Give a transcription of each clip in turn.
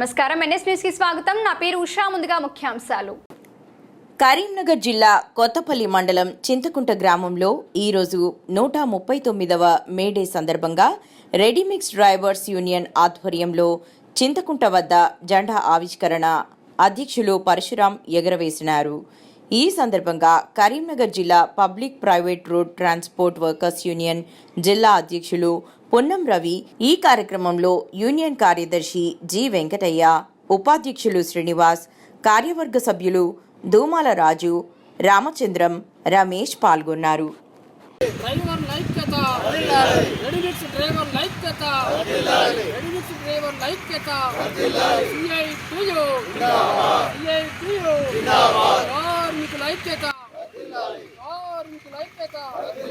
నమస్కారం. ఎన్ఎస్ న్యూస్కి స్వాగతం. నా పేరు ఉషా. ముందుగా ముఖ్యాంశాలు. కరీంనగర్ జిల్లా కొత్తపల్లి మండలం చింతకుంట గ్రామంలో ఈరోజు నూట ముప్పై తొమ్మిదవ మేడే సందర్భంగా రెడీమిక్స్ డ్రైవర్స్ యూనియన్ ఆధ్వర్యంలో చింతకుంట వద్ద జెండా ఆవిష్కరణ అధ్యక్షులు పరశురాం ఎగరవేసినారు. ఈ సందర్భంగా కరీంనగర్ జిల్లా public private road transport workers union జిల్లా అధ్యక్షులు పొన్నం రవి ఈ కార్యక్రమంలో యూనియన్ కార్యదర్శి జి వెంకటయ్య ఉపాధ్యక్షులు శ్రీనివాస్ కార్యవర్గ సభ్యులు దూమాల రాజు రామచంద్రం రమేష్ పాల్గొన్నారు. డ్రైవర్ ఐక్యత రెడీమిక్స్ డ్రైవర్ ఐక్యత రెడీమిక్స్ డ్రైవర్ ఐక్యత సిఐ టియు సిఐ టియు కార్మికుల ఐక్యత కార్మికుల ఐక్యత CI TU CI TU ready mix driver ఐక్యత రెడీమిక్స్ డ్రైవర్ ఐక్యత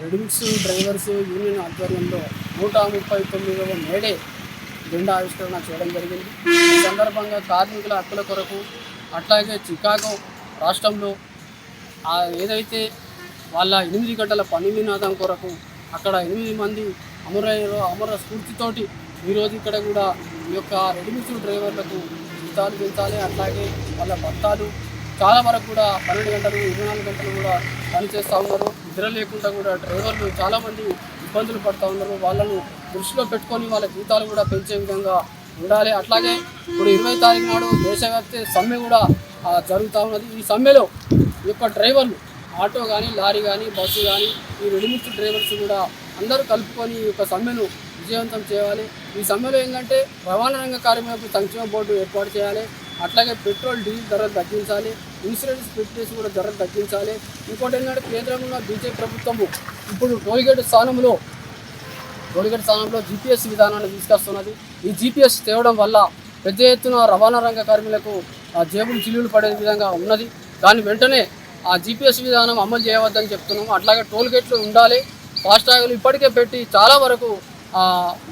రెడీమిక్స్ డ్రైవర్స్ యూనియన్ ఆధ్వర్యంలో నూట ముప్పై తొమ్మిదవ మేడే జెండా ఆవిష్కరణ చేయడం జరిగింది. ఈ సందర్భంగా కార్మికుల హక్కుల కొరకు అట్లాగే చికాగో రాష్ట్రంలో ఏదైతే వాళ్ళ ఎనిమిది గంటల పని నినాదం కొరకు అక్కడ ఎనిమిది మంది అమరయ్యో అమర స్ఫూర్తితోటి ఈరోజు ఇక్కడ కూడా ఈ యొక్క రెడీమిక్స్ డ్రైవర్లకు జీతాలు పెంచాలి అట్లాగే వాళ్ళ భర్తలు చాలా వరకు కూడా పన్నెండు గంటలు ఇరవై నాలుగు గంటలు కూడా పనిచేస్తూ ఉన్నారు. నిద్ర లేకుండా కూడా డ్రైవర్లు చాలామంది ఇబ్బందులు పడుతూ ఉన్నారు. వాళ్ళను దృష్టిలో పెట్టుకొని వాళ్ళ జీతాలు కూడా పెంచే విధంగా ఉండాలి. అట్లాగే ఇప్పుడు ఇరవై తారీఖు నాడు దేశవ్యాప్తి సమ్మె కూడా జరుగుతూ ఉన్నది. ఈ సమ్మెలో ఈ యొక్క డ్రైవర్లు ఆటో కానీ లారీ కానీ బస్సు కానీ ఈ రెడీమిక్స్ డ్రైవర్స్ కూడా అందరూ కలుపుకొని ఈ యొక్క సమ్మెను విజయవంతం చేయాలి. ఈ సమ్మెలో ఏంటంటే రవాణా రంగ కార్మికులకు సంక్షేమ బోర్డు ఏర్పాటు చేయాలి. అట్లాగే పెట్రోల్ డీజిల్ ధరలు తగ్గించాలి. ఇన్సూరెన్స్ ఫిట్నెస్ కూడా ధరలు తగ్గించాలి. ఇంకోటి ఏంటంటే కేంద్రంలో బీజేపీ ప్రభుత్వము ఇప్పుడు టోల్గేట్ స్థానంలో టోల్గేట్ స్థానంలో జీపీఎస్ విధానాన్ని తీసుకొస్తున్నది. ఈ జీపీఎస్ తేవడం వల్ల పెద్ద ఎత్తున రవాణా రంగ కార్మికులకు ఆ జేబులు చిల్లులు పడే విధంగా ఉన్నది. దాని వెంటనే ఆ జీపీఎస్ విధానం అమలు చేయవద్దని చెప్తున్నాము. అట్లాగే టోల్ గేట్లు ఉండాలి ఫాస్టాగ్లు ఇప్పటికే పెట్టి చాలా వరకు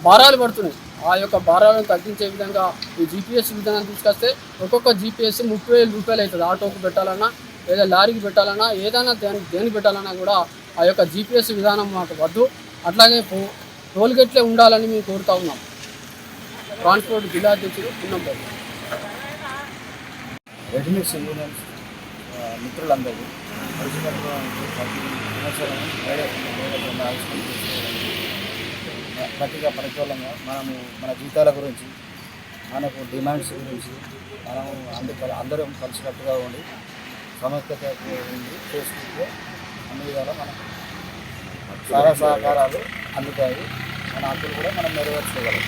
భారాలు పడుతున్నాయి. ఆ యొక్క భారాలను తగ్గించే విధంగా ఈ జీపీఎస్ విధానం తీసుకొస్తే ఒక్కొక్క జీపీఎస్ ముప్పై వేల రూపాయలు అవుతుంది. ఆటోకు పెట్టాలన్నా లేదా లారీకి పెట్టాలన్నా ఏదైనా దేని దేనికి పెట్టాలన్నా కూడా ఆ యొక్క జీపీఎస్ విధానం మాకు వద్దు. అట్లాగే పో- టోల్గేట్లే ఉండాలని మేము కోరుతా ఉన్నాం. ట్రాన్స్పోర్ట్ జిల్లా అధ్యక్షుడు పున్నంపల్లి రెడీమేడ్స్ యూనియన్స్ మిత్రులందరూ కలిసికట్టుగా ప్రతిగా ప్రతికూలంగా మనము మన జీతాల గురించి మనకు డిమాండ్స్ గురించి మనం అందరు అందరం కలిసికట్టుగా ఉండి సమస్యత ఉండి చేసుకుంటే అన్ని విధాలా మనకు సహాయ సహకారాలు అందుతాయి. మన హక్కులు కూడా మనం నెరవేర్చుకోగలం.